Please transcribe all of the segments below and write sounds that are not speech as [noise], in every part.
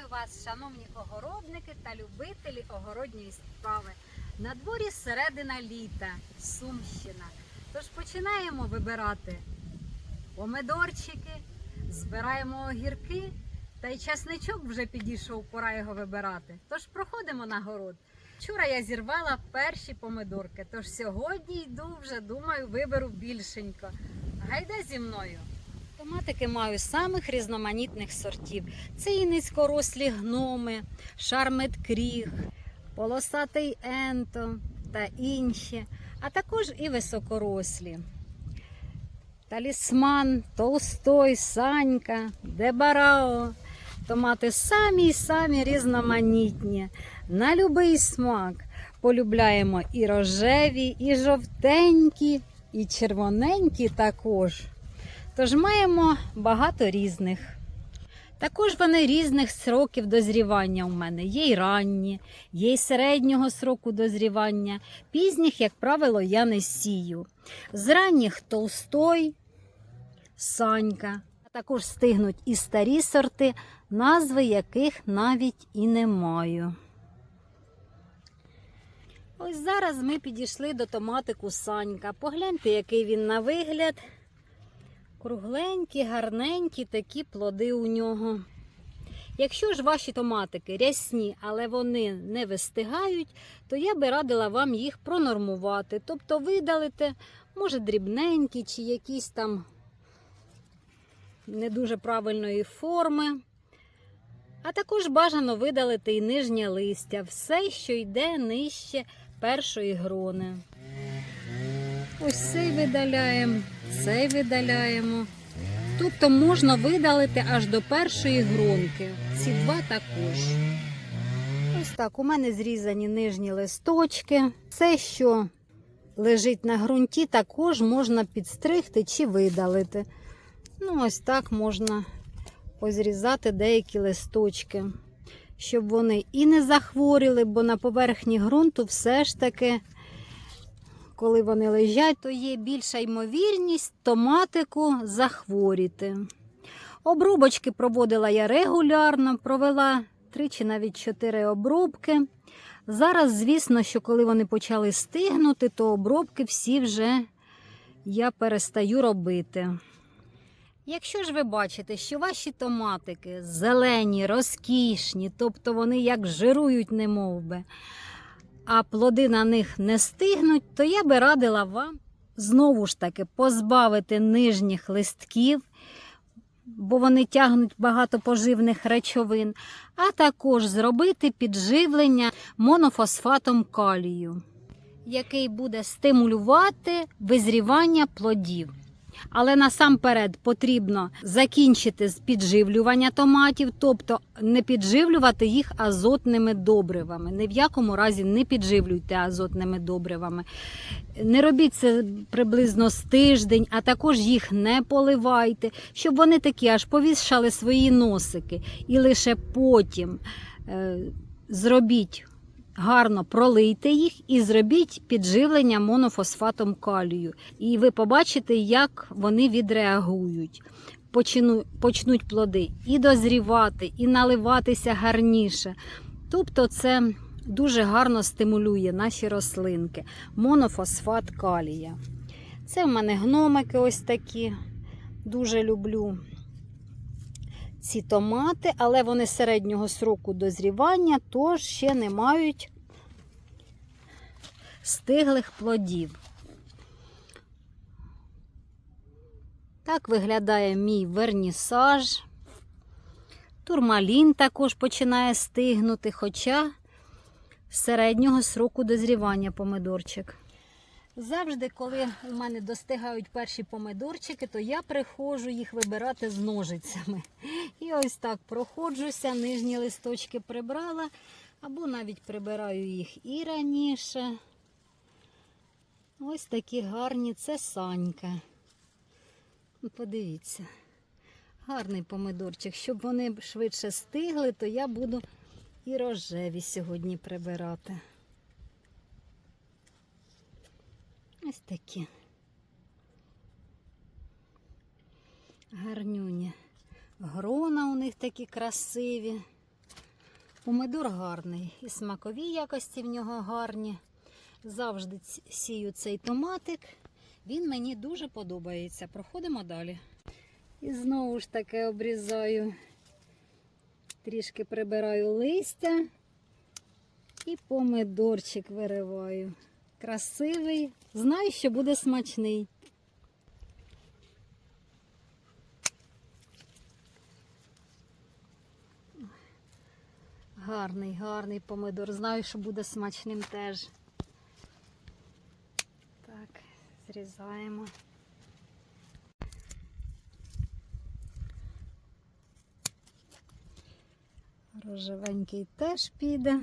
Вітаю вас, шановні огородники та любителі огородньої справи. На дворі середина літа, Сумщина. Тож починаємо вибирати помидорчики, збираємо огірки, та й часничок вже підійшов, пора його вибирати. Тож проходимо на город. Вчора я зірвала перші помидорки, тож сьогодні йду вже, думаю, виберу більшенько. Гайда зі мною. Томатики маю самих різноманітних сортів. Це і низькорослі гноми, шармет-кріг, полосатий енто та інші, а також і високорослі. Талісман, Толстой, Санька, Дебарао. Томати самі самі різноманітні. На любий смак. Полюбляємо і рожеві, і жовтенькі, і червоненькі також. Тож маємо багато різних. Також вони різних сроків дозрівання у мене. Є й ранні, є й середнього сроку дозрівання. Пізніх, як правило, я не сію. З ранніх толстой, санька. А також стигнуть і старі сорти, назви яких навіть і не маю. Ось зараз ми підійшли до томатику Санька. Погляньте, який він на вигляд. Кругленькі, гарненькі такі плоди у нього. Якщо ж ваші томатики рясні, але вони не вистигають, то я би радила вам їх пронормувати. Тобто видалити, може, дрібненькі чи якісь там не дуже правильної форми. А також бажано видалити і нижнє листя, все, що йде нижче першої грони. Ось цей видаляємо, цей видаляємо. Тобто можна видалити аж до першої гронки. Ці два також. Ось так, у мене зрізані нижні листочки. Все, що лежить на ґрунті, також можна підстригти чи видалити. Ну, ось так можна позрізати деякі листочки, щоб вони і не захворіли, бо на поверхні ґрунту все ж таки коли вони лежать, то є більша ймовірність томатику захворіти. Обрубочки проводила я регулярно, провела три чи навіть чотири обробки. Зараз, звісно, що коли вони почали стигнути, то обробки всі вже я перестаю робити. Якщо ж ви бачите, що ваші томатики зелені, розкішні, тобто вони як жирують, немовби, а плоди на них не стигнуть, то я би радила вам знову ж таки позбавити нижніх листків, бо вони тягнуть багато поживних речовин, а також зробити підживлення монофосфатом калію, який буде стимулювати визрівання плодів. Але насамперед потрібно закінчити з підживлювання томатів, тобто не підживлювати їх азотними добривами. Ні в якому разі не підживлюйте азотними добривами. Не робіть це приблизно з тиждень, а також їх не поливайте, щоб вони такі аж повішали свої носики. І лише потім е, зробіть. Гарно пролийте їх і зробіть підживлення монофосфатом калію. І ви побачите, як вони відреагують. Почнуть плоди і дозрівати, і наливатися гарніше. Тобто, це дуже гарно стимулює наші рослинки. Монофосфат калія. Це в мене гномики ось такі. Дуже люблю ці томати, але вони середнього сроку дозрівання, тож ще не мають стиглих плодів. Так виглядає мій вернісаж. Турмалін також починає стигнути, хоча середнього сроку дозрівання помидорчик. Завжди, коли у мене достигають перші помидорчики, то я приходжу їх вибирати з ножицями. І ось так проходжуся, нижні листочки прибрала, або навіть прибираю їх і раніше. Ось такі гарні, це санька. Ну, Подивіться, гарний помидорчик. Щоб вони швидше стигли, то я буду і рожеві сьогодні прибирати. Ось такі. Гарнюні. Грона у них такі красиві. Помидор гарний, і смакові якості в нього гарні. Завжди сію цей томатик. Він мені дуже подобається. Проходимо далі. І знову ж таки обрізаю, трішки прибираю листя і помидорчик вириваю. Красивий. Знаю, що буде смачний. Гарний, гарний помидор. Знаю, що буде смачним теж. Так, зрізаємо. Рожевенький теж піде.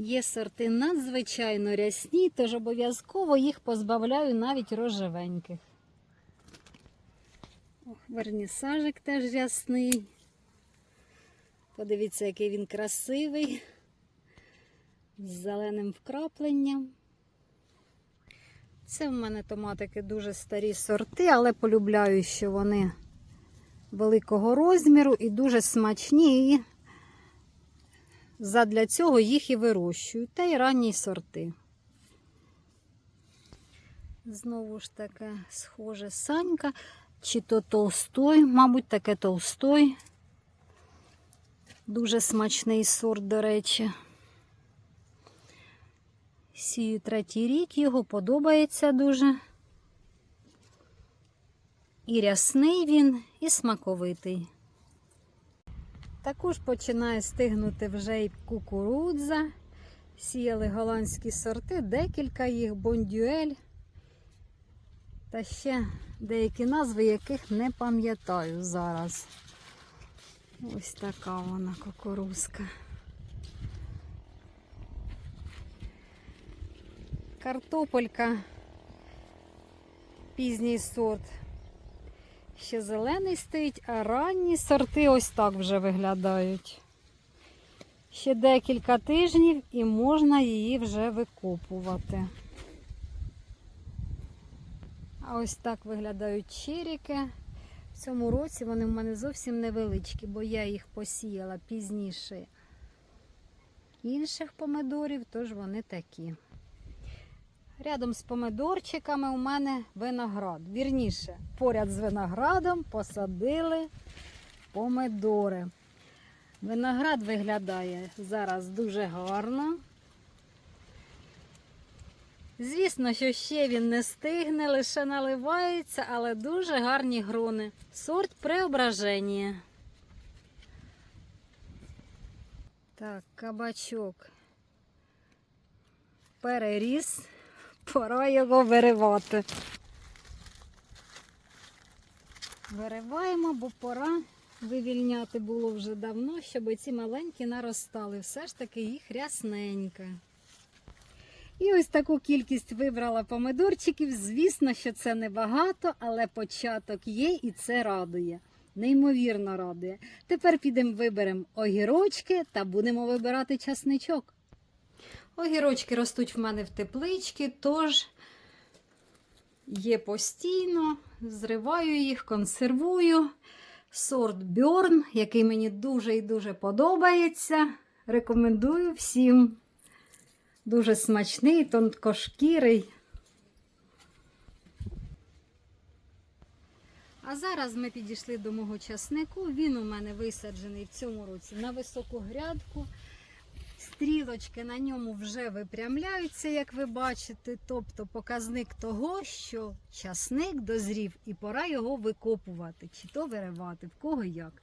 Є сорти надзвичайно рясні, тож обов'язково їх позбавляю навіть рожевеньких. Ох, вернісажик теж рясний. Подивіться, який він красивий, з зеленим вкрапленням. Це в мене томатики дуже старі сорти, але полюбляю, що вони великого розміру і дуже смачні. Задля цього їх і вирощую. Та й ранні сорти. Знову ж таке схоже санька, чи то толстой, мабуть, таке толстой. Дуже смачний сорт, до речі. Сію третій рік, його подобається дуже. І рясний він, і смаковитий. Також починає стигнути вже і кукурудза. Сіяли голландські сорти, декілька їх, бондюель. Та ще деякі назви, яких не пам'ятаю зараз. Ось така вона кукурузка. Картопелька, пізній сорт. Ще зелений стоїть, а ранні сорти ось так вже виглядають. Ще декілька тижнів і можна її вже викопувати. А ось так виглядають чиріки. В цьому році вони в мене зовсім невеличкі, бо я їх посіяла пізніше інших помидорів, тож вони такі. Рядом з помидорчиками у мене виноград. Вірніше, поряд з виноградом посадили помидори. Виноград виглядає зараз дуже гарно. Звісно, що ще він не стигне, лише наливається, але дуже гарні грони. Сорт преображення. Так, кабачок. Переріс. Пора його виривати. Вириваємо, бо пора вивільняти було вже давно, щоб ці маленькі наростали. Все ж таки їх рясненько. І ось таку кількість вибрала помидорчиків. Звісно, що це небагато, але початок є і це радує. Неймовірно радує. Тепер підемо виберемо огірочки та будемо вибирати часничок. Огірочки ростуть в мене в тепличці, тож є постійно, зриваю їх, консервую. Сорт Бьорн, який мені дуже і дуже подобається. Рекомендую всім. Дуже смачний, тонкошкірий. А зараз ми підійшли до мого часнику. Він у мене висаджений в цьому році на високу грядку. Стрілочки на ньому вже випрямляються, як ви бачите. Тобто показник того, що часник дозрів і пора його викопувати, чи то виривати, в кого як.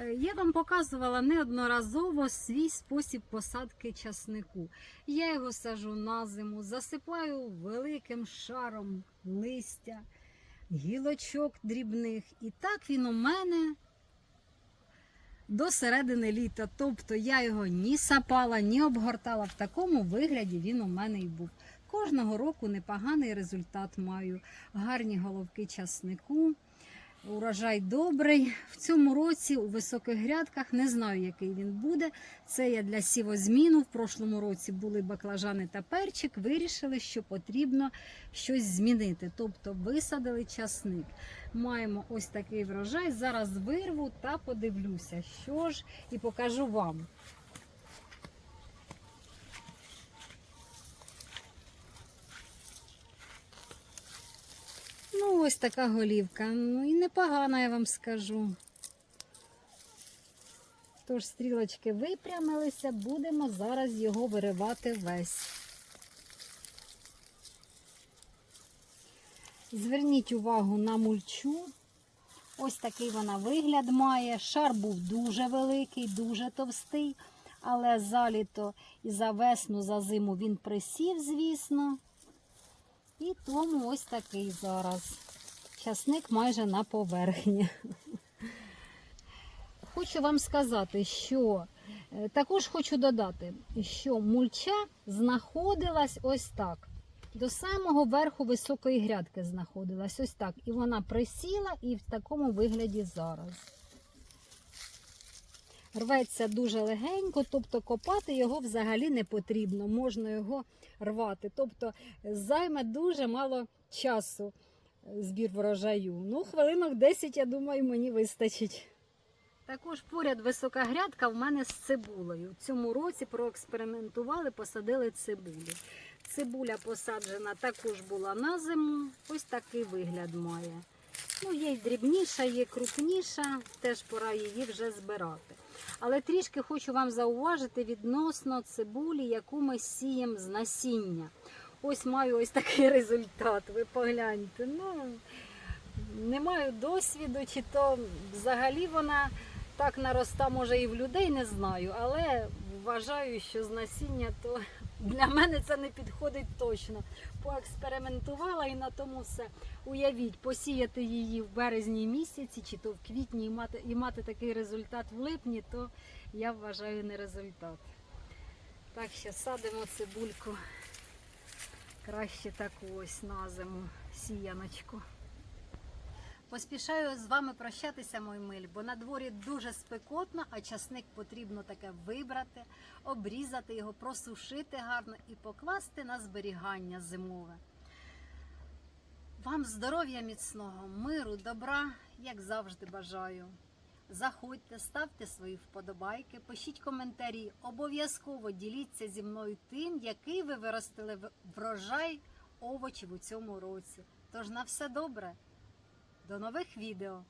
Е, Я вам показувала неодноразово свій спосіб посадки часнику. Я його сажу на зиму, засипаю великим шаром листя, гілочок дрібних. І так він у мене до середини літа. Тобто я його ні сапала, ні обгортала. В такому вигляді він у мене і був. Кожного року непоганий результат маю. Гарні головки часнику. Урожай добрий. В цьому році у високих грядках не знаю, який він буде. Це я для сівозміну. В прошлому році були баклажани та перчик. Вирішили, що потрібно щось змінити. Тобто висадили часник. Маємо ось такий врожай. Зараз вирву та подивлюся, що ж, і покажу вам. Ну, ось така голівка. Ну і непогана, я вам скажу. Тож стрілочки випрямилися, будемо зараз його виривати весь. Зверніть увагу на мульчу. Ось такий вона вигляд має. Шар був дуже великий, дуже товстий, але за літо і за весну, за зиму він присів, звісно. І тому ось такий зараз. Часник майже на поверхні. Хочу вам сказати, що е, також хочу додати, що мульча знаходилась ось так. До самого верху високої грядки знаходилась ось так. І вона присіла і в такому вигляді зараз. Рветься дуже легенько, тобто копати його взагалі не потрібно, можна його рвати. Тобто займе дуже мало часу збір врожаю. Ну, хвилинок 10, я думаю, мені вистачить. Також поряд висока грядка в мене з цибулею. В цьому році проекспериментували, посадили цибулю. Цибуля посаджена також була на зиму. Ось такий вигляд має. Ну, є й дрібніша, є крупніша, теж пора її вже збирати. Але трішки хочу вам зауважити відносно цибулі, яку ми сіємо з насіння. Ось маю ось такий [laughs] результат. Ви погляньте. Ну, не маю досвіду, чи то взагалі вона так нароста, може і в людей не знаю, але вважаю, що з насіння то для мене це не підходить точно. Поекспериментувала і на тому все. Уявіть, посіяти її в березні місяці, чи то в квітні і мати, і мати такий результат в липні, то я вважаю не результат. Так що садимо цибульку краще таку ось на зиму сіяночку. Поспішаю з вами прощатися, мої милі, бо на дворі дуже спекотно, а часник потрібно таке вибрати, обрізати його, просушити гарно і покласти на зберігання зимове. Вам здоров'я міцного, миру, добра, як завжди бажаю. Заходьте, ставте свої вподобайки, пишіть коментарі. Обов'язково діліться зі мною тим, який ви виростили врожай овочів у цьому році. Тож на все добре. До нових відео!